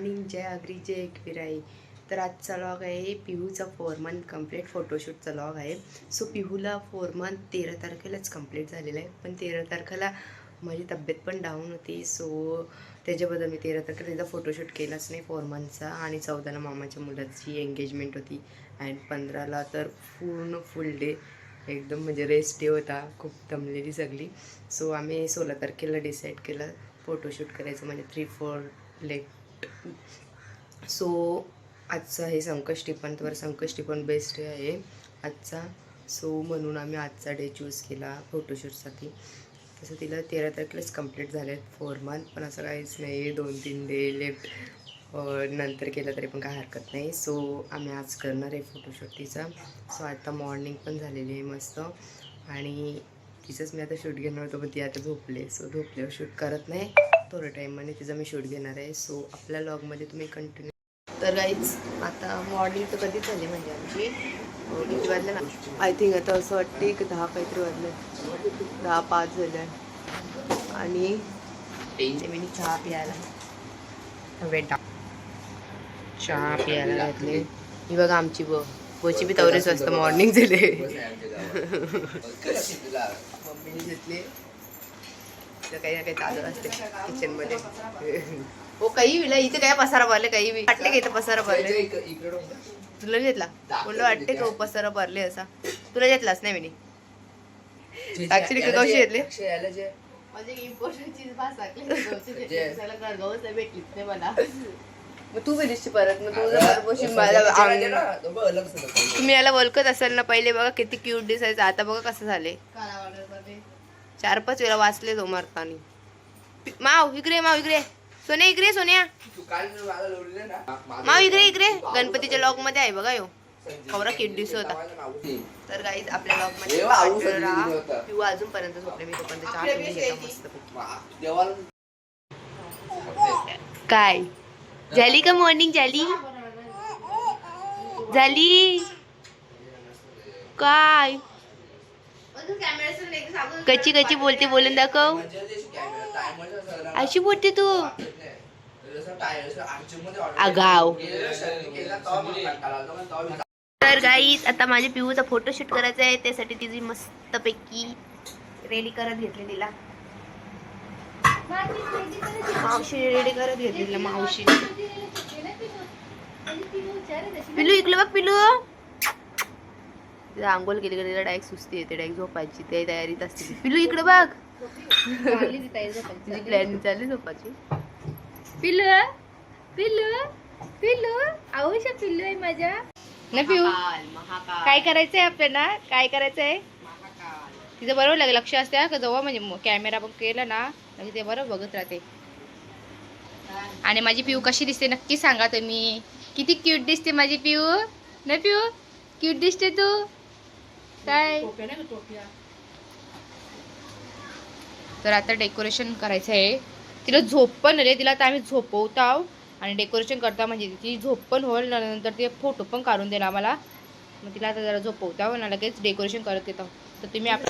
Morning जय अग्री जय एकविराई. तर आजचा log आहे पिहूचा फोर मंथ कंप्लीट फोटोशूटचा लॉग आहे. सो पिहूला फोर मंथ तेरा तारखेलाच कंप्लीट झालेला आहे. पण तेरा तारखेला माझी तब्येत पण डाऊन होती. सो त्याच्याबद्दल मी तेरा तारखेला त्याचा फोटोशूट केलाच नाही फोर मंथचा आणि चौदाला मामाच्या मुलाची एंगेजमेंट होती. अँड पंधराला तर पूर्ण फुल डे एकदम म्हणजे रेस्ट डे होता. खूप दमलेली सगळी. सो आम्ही सोळा तारखेला डिसाईड केलं फोटोशूट करायचं. म्हणजे थ्री फोर लेट सो आजचा हे संकष्टी पण तर संकष्टी पण बेस्ट डे आहे. आजचा सो म्हणून आम्ही आजचा डे चूज केला फोटोशूटसाठी तसं तिला तेरा तारखेलाच कंप्लीट झाले आहेत फोर मंथ पण असं काहीच नाही दोन तीन डे लेफ्ट नंतर केलं तरी पण काय हरकत नाही. सो आम्ही आज करणार आहे फोटोशूट तिचा. सो आता मॉर्निंग पण झालेली आहे मस्त. आणि तिचंच मी आता शूट घेणार होतो पण ती आता झोपले सो झोपल्यावर शूट करत नाही. थोड्या टाईममध्ये तिचं मी शूट घेणार आहे. सो आपल्या लॉगमध्ये तुम्ही कंटिन्यू तर गाईच आता मॉर्निंग तर कधीच झाली म्हणजे आमची. किती वाजले ना? आय थिंक आता असं वाटते की दहा काहीतरी वाजले. दहा पाच झाले. आणि मी चहा प्यायला बेटा चहा प्यायला घातले. ही बघा आमची ब बची बी तवरेच वाजता मॉर्निंग झाले. मम्मीने घेतले. काही ना काही चालू असते किचनमध्ये हो काही विला इथे काय पसारा भरले काही बी. वाटते का इथं पसारा भरले? तुला घेतला? म्हणलं वाटते का हो पसारा भरले असा? तुला घेतलाच नाही मी ऍक्च्युली कशी घेतले? माझी इम्पॉर्टंट चीज भेटलीच नाही मला. मग तू परत मग तुझं अंग- तुम्ही याला ओळखत असाल ना पहिले बघा किती क्यूट दिसायचं. आता बघा कसं झाले चार पाच वेळा वाचले तो मारतानी. माव इकडे माव इकडे. सोन्या इकडे सोन्या. माव इकडे इकडे. गणपतीच्या लॉगमध्ये आहे बघा यो. खवरा किट दिसत होता. तर गाईज आपल्या लॉगमध्ये. पिऊ अजूनपर्यंत झोपले मी तोपर्यंत. चहा. काय? झाली का मॉर्निंग झाली? झाली. काय? कच्ची कच्ची बोलते बोलून दाखव. अशी बोलते तू. आगाव. तर गाईज आता माझ्या पिऊचा फोटोशूट करायचा आहे त्यासाठी तिची मस्तपैकी रेडी करत घेतली तिला. मावशी रेडी करत घेतली. तिला मावशी. पिलू इकडे बघ पिलू. तिला आंघोळ केली का तिला डायरेक्ट सुस्ती येते डायरेक्ट झोपायची ते तयारीत असते. ती. पिलू इकडे बघ. तिची प्लॅन चालली झोपाची पिल्लू पिल्लू पिल्लू आवश्य पिल्लू आहे माझ्या. ना पिऊ. काय करायचंय आपल्याला? काय करायचंय? तिचं बरोबर लागेल लक्ष असते का जवळ? म्हणजे कॅमेरा पण केला ना म्हणजे ते बरोबर बघत राहते. आणि माझी पिऊ कशी दिसते नक्की सांगा तुम्ही. किती क्यूट दिसते माझी पिऊ. ना पिऊ? क्यूट दिसते तू. काय? तर आता डेकोरेशन करायचं आहे. तिला झोप पण रे तिला आता आम्ही झोपवतो आहो आणि डेकोरेशन करता म्हणजे ती झोप पण होईल नंतर ते फोटो पण काढून देणार आम्हाला. मग तिला आता जरा झोपवतो आहो आणि लगेच डेकोरेशन करत येतो. तर तुम्ही आप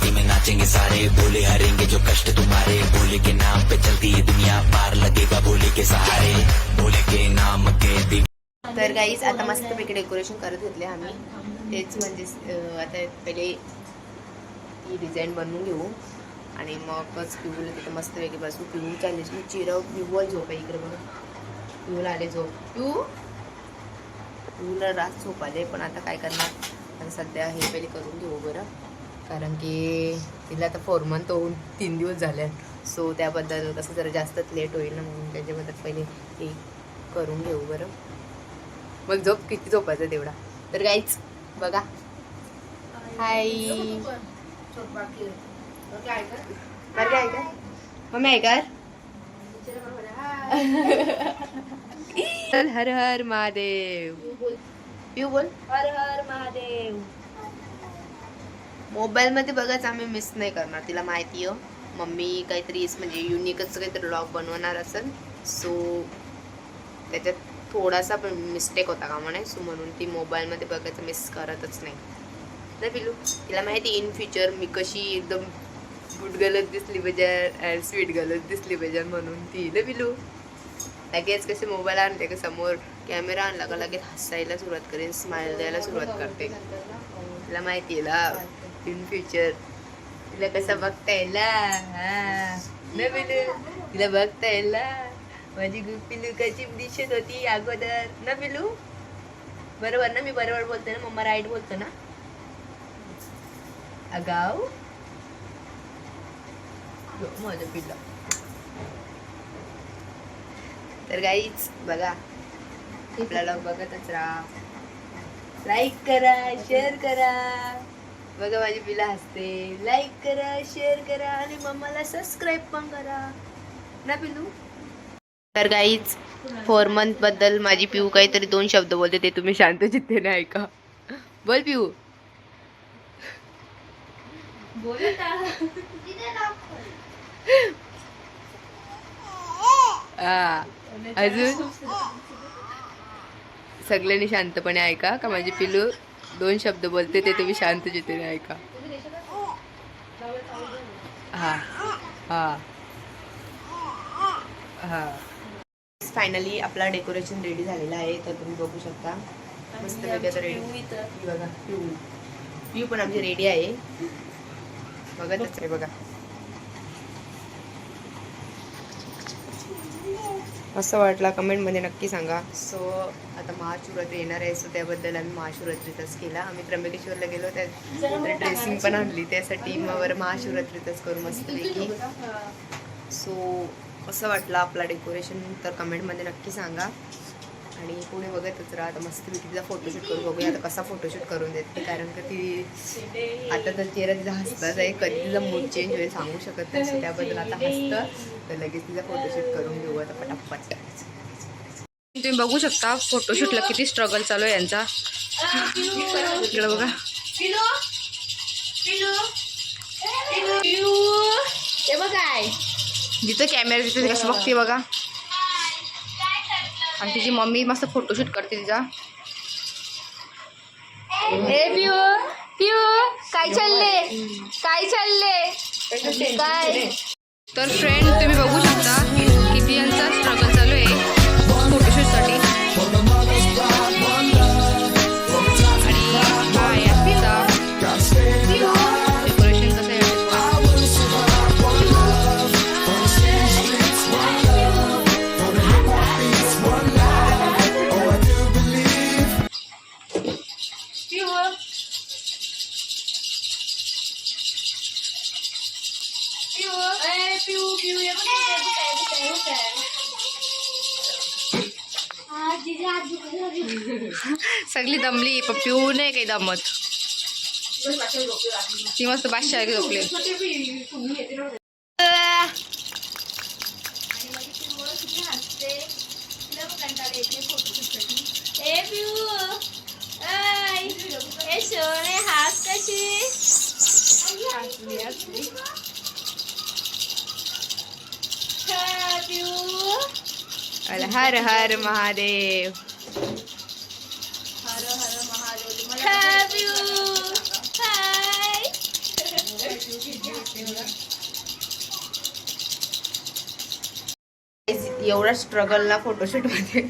मस्ती में नाचेंगे सारे बोले हरेंगे जो कष्ट तुम्हारे। बोले के नाम पे चलती है दुनिया पार लगेगा बोले के सहारे। बोले के नाम के तर गाईज आता मस्तपैकी डेकोरेशन करत घेतले आम्ही. तेच म्हणजे आता पहिले ही डिझाईन बनवून घेऊ. आणि मगच पिऊला तिथं मस्तपैकी बसू पिऊ चालली. मी चिरव पिऊवर झोप आहे इकडे बघा. पिऊला आले झोप. पिऊ. पिऊला रात झोप आले पण आता काय करणार? आता सध्या हे पहिले करून घेऊ बरं. कारण की तिला आता फोर मंथ होऊन तीन दिवस झाले सो त्याबद्दल कसं जरा जास्तच लेट होईल ना म्हणून त्याच्याबद्दल पहिले हे करून घेऊ बरं. मग झोप किती झोपायचं तेवढा? तर गाईच बघा. हाय बरं आहे का मम्मी चल हर हर महादेव. पिऊ बोल. हर हर महादेव. मोबाईलमध्ये बघायचं बघाच आम्ही मिस नाही करणार तिला माहिती हो. मम्मी काहीतरी म्हणजे युनिकच काहीतरी ब्लॉग बनवणार असेल सो त्याच्यात थोडासा पण मिस्टेक होता का म्हणे सो म्हणून ती मोबाईलमध्ये बघायचं मिस करतच नाही. नाही पिलू तिला माहिती इन फ्युचर मी कशी एकदम गुड गलत दिसली पाहिजे स्वीट गलत दिसली पाहिजे म्हणून ती. ना पिलू लगेच कसे मोबाईल आणते का समोर कॅमेरा आणला का लगेच हसायला सुरुवात करेन स्माइल द्यायला सुरुवात करते. तिला माहिती आहे ना. इन फ्युचर तिला कसं बघता येईल ना? हा. ना पिलू तिला बघता येईल ना माझी पिलू कशी दिशेत होती अगोदर ना बिलू बरोबर ना मी बरोबर बोलते ना मम्मा राईट बोलतो ना अगाव माझं पिल्लं तर काहीच बघा आपल्याला बघतच राहा लाईक करा शेअर करा बघा माझी पिला हसते. लाईक करा शेअर करा आणि मम्माला सबस्क्राईब पण करा. ना पिलू तर काहीच फोर मंथबद्दल माझी पिऊ काहीतरी दोन शब्द बोलते ते तुम्ही शांत चित्तेने ऐका. बोल पिऊ. हा. अजून? सगळ्यांनी शांतपणे ऐका का माझी पिलू दोन शब्द बोलते ते तुम्ही शांत चित्तेने ऐका. हा हा. हा. फायनली आपला डेकोरेशन रेडी झालेला आहे तर तुम्ही बघू शकता. मस्त आता रेडी बघा पिऊ. पण आमची रेडी आहे. बघतच आहे बघा. असं वाटला कमेंटमध्ये नक्की सांगा. सो आता महाशिवरात्री येणार आहे सो त्याबद्दल आम्ही महाशिवरात्रीतच केला. आम्ही त्र्यंबकेश्वरला गेलो त्या ड्रेसिंग पण आणली त्यासाठी मग बरं महाशिवरात्रीतच करू मस्तपैकी सो कसं वाटलं आपला डेकोरेशन तर कमेंटमध्ये नक्की सांगा. आणि पुढे बघतच राहा आता मस्त तिचा फोटोशूट करू बघूया. आता कसा फोटोशूट करून देते कारण का ती आता तर चेहरा तिचा हसताच आहे. कधी तिचा मूड चेंज होईल सांगू शकत नाही. त्याबद्दल आता हसतं. तर लगेच तिचा फोटोशूट करून घेऊ. आता पटापट. तुम्ही बघू शकता फोटोशूटला किती स्ट्रगल चालू आहे यांचा. इकडे बघा. ते बघ. काय जिथं कॅमेरा तिथे कसं बघते बघा. आणि तिची मम्मी मस्त फोटोशूट करते तिचा. ए पिऊ पिऊ काय चालले? काय चालले? काय? तर फ्रेंड तुम्ही बघू शकता किती यांचा स्ट्रगल पिऊ नाही काही दमत ती मस्त बादशाह झोपले अरे हर हर महादेव एवढा स्ट्रगल ना फोटोशूटमध्ये.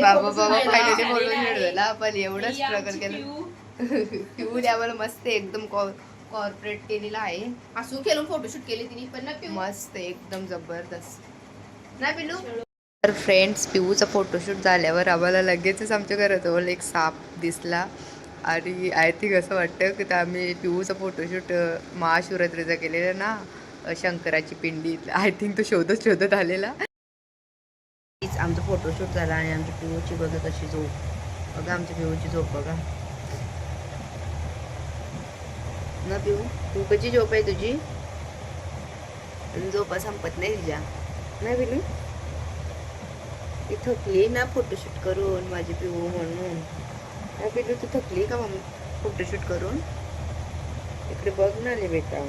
बाबा बाबा फायनली फोटोशूट झाला पण एवढं स्ट्रगल केलं. पिऊ आम्हाला मस्त एकदम कॉर्पोरेट केलेला आहे. हसून खेळून फोटोशूट केली तिने पण ना मस्त एकदम जबरदस्त. ना पिलू तर फ्रेंड्स पिऊचा फोटोशूट झाल्यावर आम्हाला लगेचच आमच्या घराजवळ एक साप दिसला. आणि आय थिंक असं वाटतं की तर आम्ही पिऊचा फोटोशूट महाशिवरात्रीचा केलेला ना शंकराची पिंडी. आय थिंक तो शोधत शोधत आलेला. आमचा फोटोशूट झाला आणि आमच्या पिऊची बघा कशी झोप. बघा आमच्या पिऊची झोप बघा. ना पिऊ? तू कशी झोप आहे तुझी? झोपा संपत नाही तिच्या. नाही पिलू ती थकली ना फोटोशूट करून माझी पिऊ म्हणून. नाही पिलू तू थकली का मग फोटोशूट करून? इकडे बघ ना ले बेटा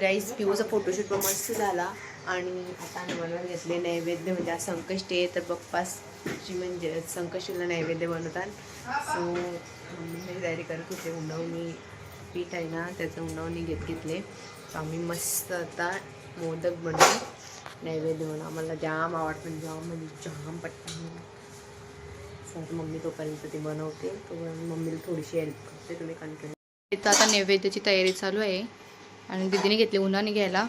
राईस पिऊचा फोटोशूट पण मस्त झाला. आणि आता बनवायला घेतले नैवेद्य म्हणजे आज संकष्टी आहे तर बप्पासची म्हणजे संकष्टीला नैवेद्य बनवतात. सो मम्मी तयारी करत होते उंडवणी पीठ आहे ना त्याचं उंडवणी घेत घेतले. सो आम्ही मस्त आता मोदक बनवू नैवेद्य म्हणून आम्हाला जाम आवडतं जाम म्हणजे जाम पट्टा सर मम्मी तोपर्यंत ती बनवते. तोपर्यंत मम्मीला थोडीशी हेल्प करते तुम्ही कंटिन्यू आता नैवेद्याची तयारी चालू आहे. आणि दीदीने घेतली उन्हाने घ्यायला.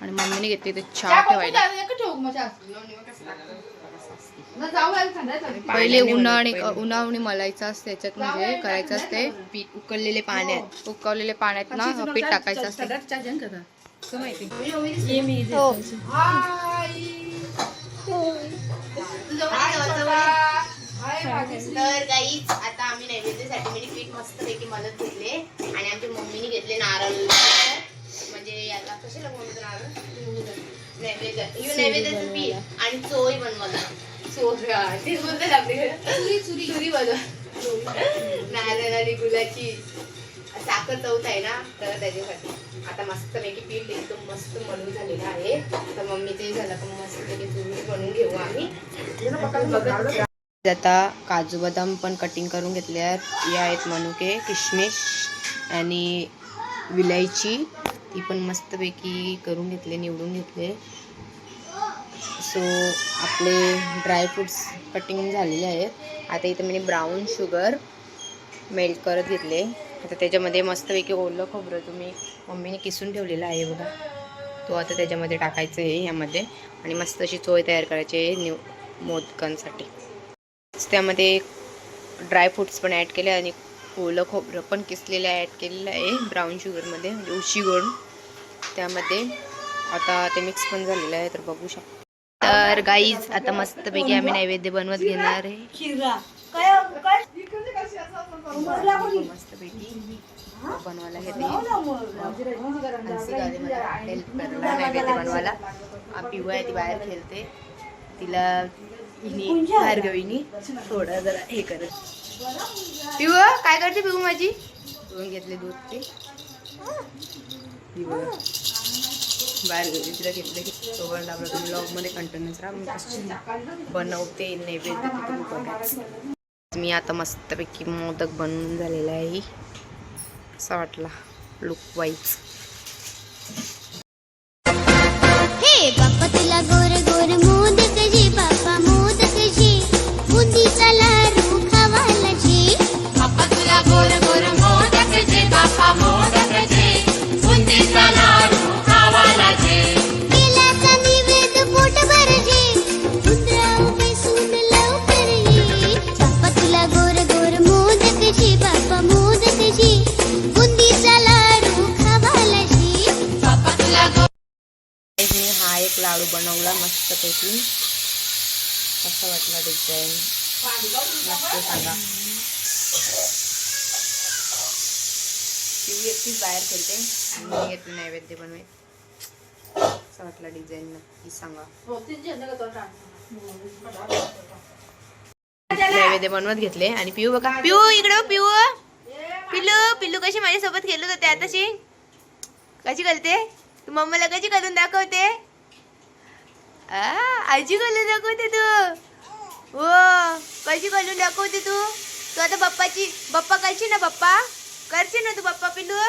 आणि मम्मीने घेतली ते चहा ठेवायला. पहिले उन्हा आणि उन्हावणी मलायचं असते त्याच्यात म्हणजे करायचं असते पीठ उकळलेले पाण्यात. उकळलेल्या पाण्यात ना पीठ टाकायचं असते. माहिती? तर गाईच आता आम्ही नैवेद्यासाठी म्हणजे पीठ मस्त पैकी मदत घेतले आणि आमच्या मम्मीने घेतले नारळ. म्हणजे याला कशाला बनवतो नारळ? नैवेद्य. नैवेद्याचं पीठ आणि चोई बनवला चुरी. चुरी बनव. नारळ आणि गुलाची. साखर चौथ आहे ना तर त्याच्यासाठी. आता मस्त पैकी पीठ एकदम मस्त मळून झालेलं आहे. तर मम्मीचे झालं पण मस्त पैकी चुरी बनवून घेऊ आम्ही. आता काजू बदाम पण कटिंग करून घेतले आहेत. या आहेत मनुके किशमिश आणि विलायची. ती पण मस्तपैकी करून घेतले निवडून घेतले. सो आपले ड्रायफ्रुट्स कटिंग झालेले आहेत. आता इथं मी ब्राऊन शुगर मेल्ट करत घेतले. आता त्याच्यामध्ये मस्तपैकी ओलं खोबरं तुम्ही मम्मीने किसून ठेवलेलं आहे बघा. तो आता त्याच्यामध्ये टाकायचं आहे यामध्ये आणि मस्त अशी चोय तयार करायची आहे निव मोदकांसाठी. त्यामध्ये ड्रायफ्रुट्स पण ॲड केले आणि ओलं खोबरं पण किसलेलं ॲड केलेलं आहे ब्राऊन शुगरमध्ये म्हणजे उशी गोड. त्यामध्ये आता ते मिक्स पण झालेलं आहे तर बघू शकतो. तर गाईज आता मस्तपैकी आम्ही नैवेद्य बनवत घेणार आहे. मस्तपैकी बनवायला घेते. नैवेद्य बनवायला. आहे ती बाहेर खेळते. तिला हिने भार्गवीनी थोडं जरा हे करत. पिऊ काय करते पिऊ माझी? पिऊन घेतले दूध ते. ही भार्गवी तिला घेतलं की सोबत आपलं तुम्ही ब्लॉगमध्ये कंटिन्यूच राहा. बनवते नैवेद्य मी आता मस्तपैकी मोदक बनवून झालेला आहे. असा वाटला लुक वाईज मस्तपैकी कसं वाटला डिझाईन नक्की सांगा. ती एकटीच बाहेर खेळते. आणि मी घेतलं नैवेद्य बनवे कसा वाटला डिझाईन नक्की सांगा. नैवेद्य बनवत घेतले. आणि पिऊ बघा. पिऊ इकडं हो, पिऊ. पिल्लू पिल्लू कशी माझ्यासोबत खेळत होते आताशी? कशी करते तू मम्माला कशी करून दाखवते? आ, आजी करून दाखवते तू हो कशी करून दाखवते तू तू आता बाप्पाची बाप्पा करशील ना बाप्पा करशील ना तू बाप्पा पिल्लू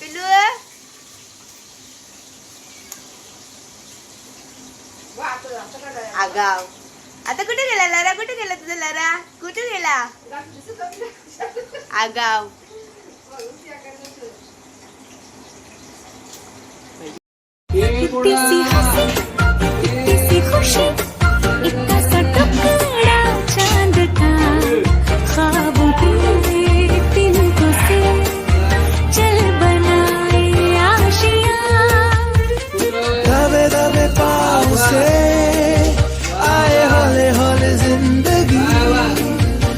पिल्लू आगाव आता कुठे गेला लरा कुठे गेला तुझा लरा कुठे गेला आगाव इतनी सी हँसी इतनी सी खुशी इतना सा टुकड़ा चाँद का। ख्वाबों के तिनकों से चल बनाए आशियाँ। दबे दबे पाँव से आए हौले हौले ज़िंदगी।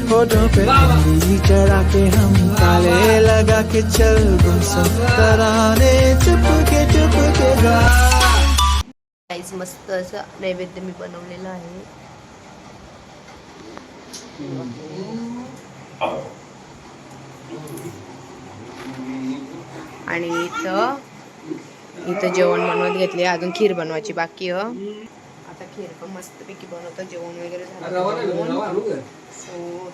होठों पे चढ़ा के हम ताले लगा के चल मस्त असं नैवेद्य मी बनवलेलं आहे. आणि इथं इथं जेवण बनवत घेतले अजून खीर बनवायची बाकी ह आता खीर पण मस्तपैकी बनवतं. जेवण वगैरे झालं सो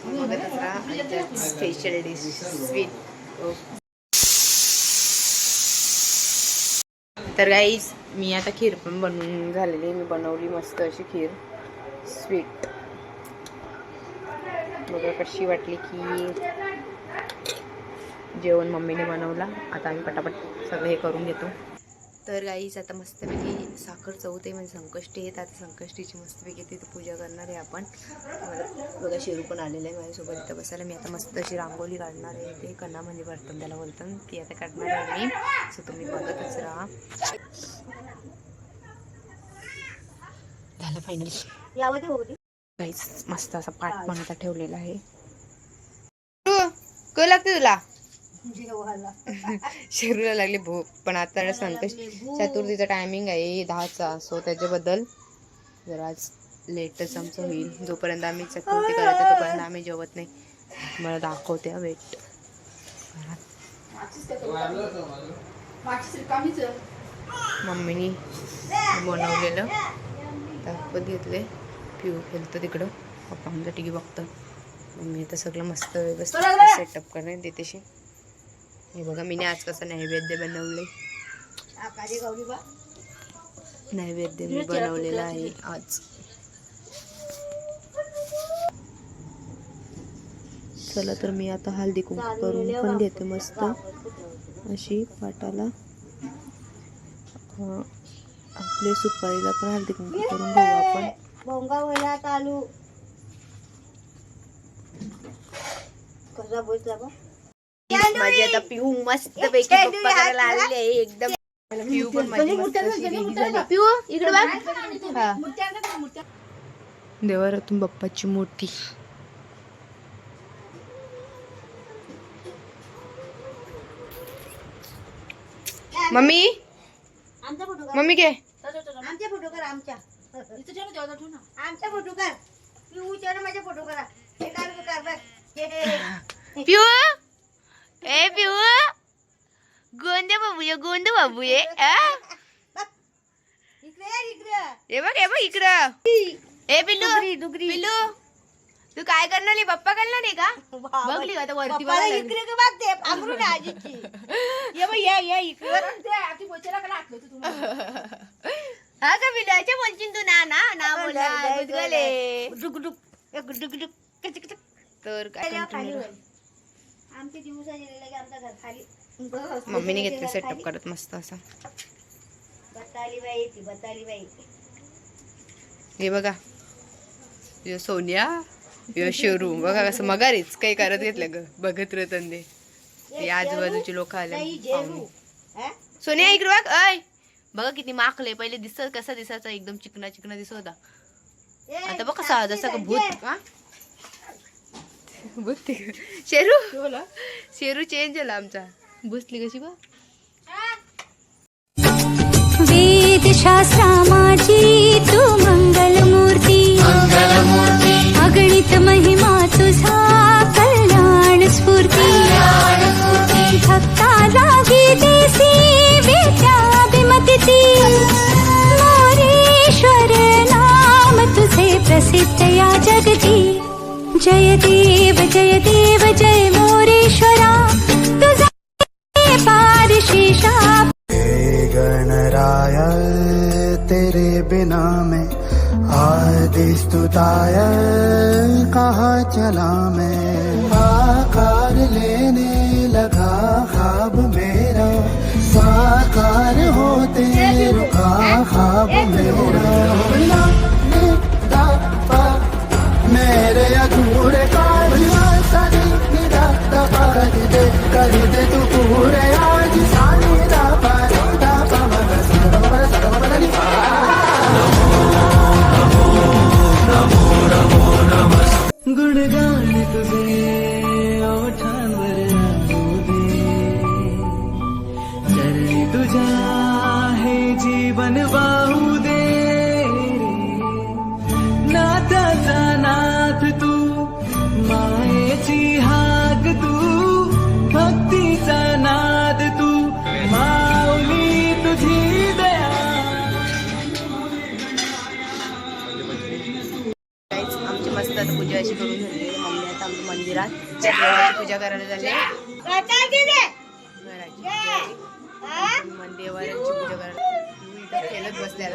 स्पेशल डिश स्वीट तर गाईज मी आता खीर पण बनवून झालेली मी बनवली मस्त अशी खीर. स्वीट बघा कशी वाटली की जेवण मम्मीने बनवला. आता आम्ही पटापट सगळं हे करून घेतो. तर गाईच आता मस्तपैकी साखर चौथ आहे म्हणजे संकष्टी आहेत. आता संकष्टीची मस्तपैकी तिथं पूजा करणार आहे आपण. मला बघा शेरू पण आलेलं आहे माझ्यासोबत इथं बसायला. मी आता मस्त अशी रांगोळी काढणार आहे ते कणामध्ये भरतं त्याला बोलतं. ती आता काढणार आहे मी. सो तुम्ही बघतच राहा. झालं फायनली काहीच मस्त असा पाठ पण आता ठेवलेला आहे. लागते तुला? शरीराला लागली भूक. पण आता संकष्ट चतुर्थीचा टायमिंग आहे दहाचा. सो त्याच्याबद्दल जरा आज लेटच आमचं होईल. जोपर्यंत आम्ही चतुर्थी करत आहे तोपर्यंत आम्ही जेवत नाही. मला दाखवते वेट मम्मीनी बनवलेलं. दाखवत घेतले पिऊ खेळतं तिकडं. पप्पा आमचं टी व्ही बघतं मम्मी आता सगळं मस्त व्यवस्थित सेटअप करणे देतेशी. हे बघा मीने आज कसं नैवेद्य बनवले नैवेद्य मी बनवलेला आहे आज. चला तर मी आता हळदी कुंकू करून पण घेते मस्त. अशी पाटाला आपले सुपारीला पण हळदी कुंकू करून घेऊ आपण. कसा बसला माझी आता पिहू मस्त पैकी पप्पा करायला आलेली आहे एकदम पिहू पण माझी मस्त अशी रेडी झाली. पिहू इकडे बघ हा. देवारातून बाप्पाची मूर्ती मम्मी आमचा फोटो कर मम्मी घे आमच्या फोटो कर आमच्या आमच्या फोटो कर पिऊ चढ माझ्या फोटो करा हे कर हे कर बघ हे, हे. पिहू ए पिहू गोंदे बाबू ये गोंद बाबू ये? इकडे इकडे हे बघ हे बघ इकडं ए पिल्लू पिल्लू तू काय करणार नाही पप्पा करणार नाही का बघली का आता वरती बघायला इकडे का बघते पांघरून आहे आजीची ये बाई ये ये इकडे हा का पिल्लू अच्छा बोलशील तू ना ना ना बोला गुदगले गुडुक गुडुक कचिक कचिक तर काय continue. आमचे दिवसा गेलेले की आमचं घर खाली. मम्मीने घेतलं सेटअप. करत मस्त असा. बताली बाई ती बताली बाई हे बघा. यो सोनिया यो शेरू. बघा कसं मगारीच काही करत घेतलं ग. बघत रतंदे हे आजूबाजूचे लोक आले? सोनिया इकडे बघ. अय बघा किती माकले पहिले दिसत कसा दिसायचा एकदम चिकना चिकना दिसत होता. आता बघ कसा जसा का भूत राजे. हा? भूत ते- शेरू शेरू चेंज झाला आमचा. बसली कशी बा? वेदशास्त्रा माझी तू मंगलमूर्ती. अगणित महिमा तुझा. जय देव मस्त पूजा अशी करून झाली मम्मी आता आमच्या मंदिरात. देवाची पूजा करायला झाली घराची देवाची पूजा. करायला. खेळत बसल्या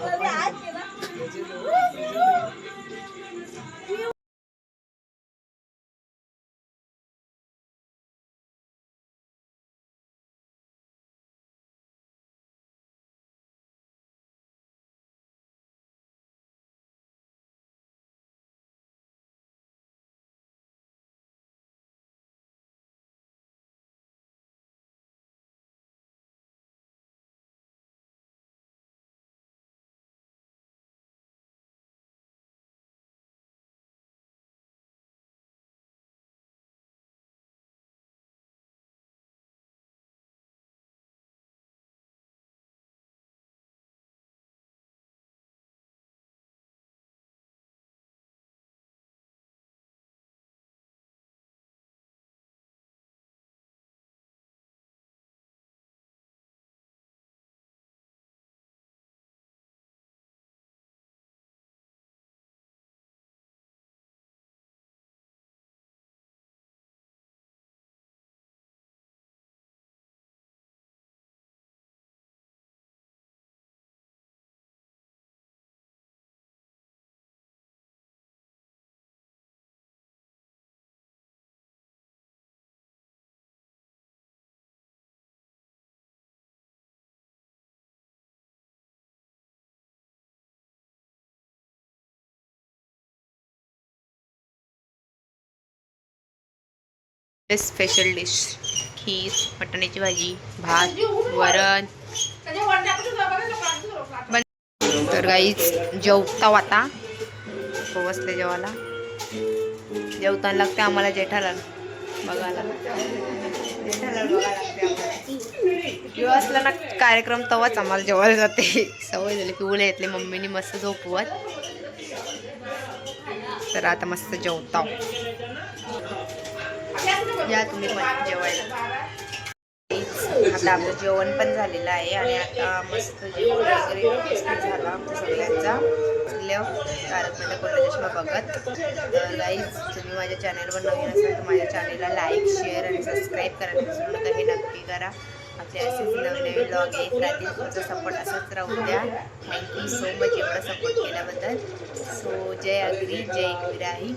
स्पेशल डिश खीर मटणाची भाजी भात वरण. तर गाईच जेवता आता. बसले जेवायला. जेवताना लागते आम्हाला जेठाला बघायला. जेठालाल असला ना कार्यक्रम तेव्हाच आम्हाला जेवायला जाते. सवय झाली पिवळे येतले मम्मीने मस्त झोपवत. तर आता मस्त जेवता या तुम्ही पण जेवायला. आता आमचं जेवण पण झालेलं आहे आणि आता मस्त जेवण वगैरे व्यवस्थित झालं आमच्या सगळ्यांचा. सगळ्या तारक मेहता कोल्हा चष्मा बघत. लाईक तुम्ही माझ्या चॅनलवर नवीन असाल तर माझ्या चॅनलला लाईक शेअर आणि सबस्क्राईब करायला विसरू नका. हे नक्की करा. आपले असेच नवीन नवीन ब्लॉग येत राहतील तुमचा सपोर्ट असाच राहू द्या. थँक्यू सो मच एवढा सपोर्ट केल्याबद्दल. सो जय अग्री जय एकविराही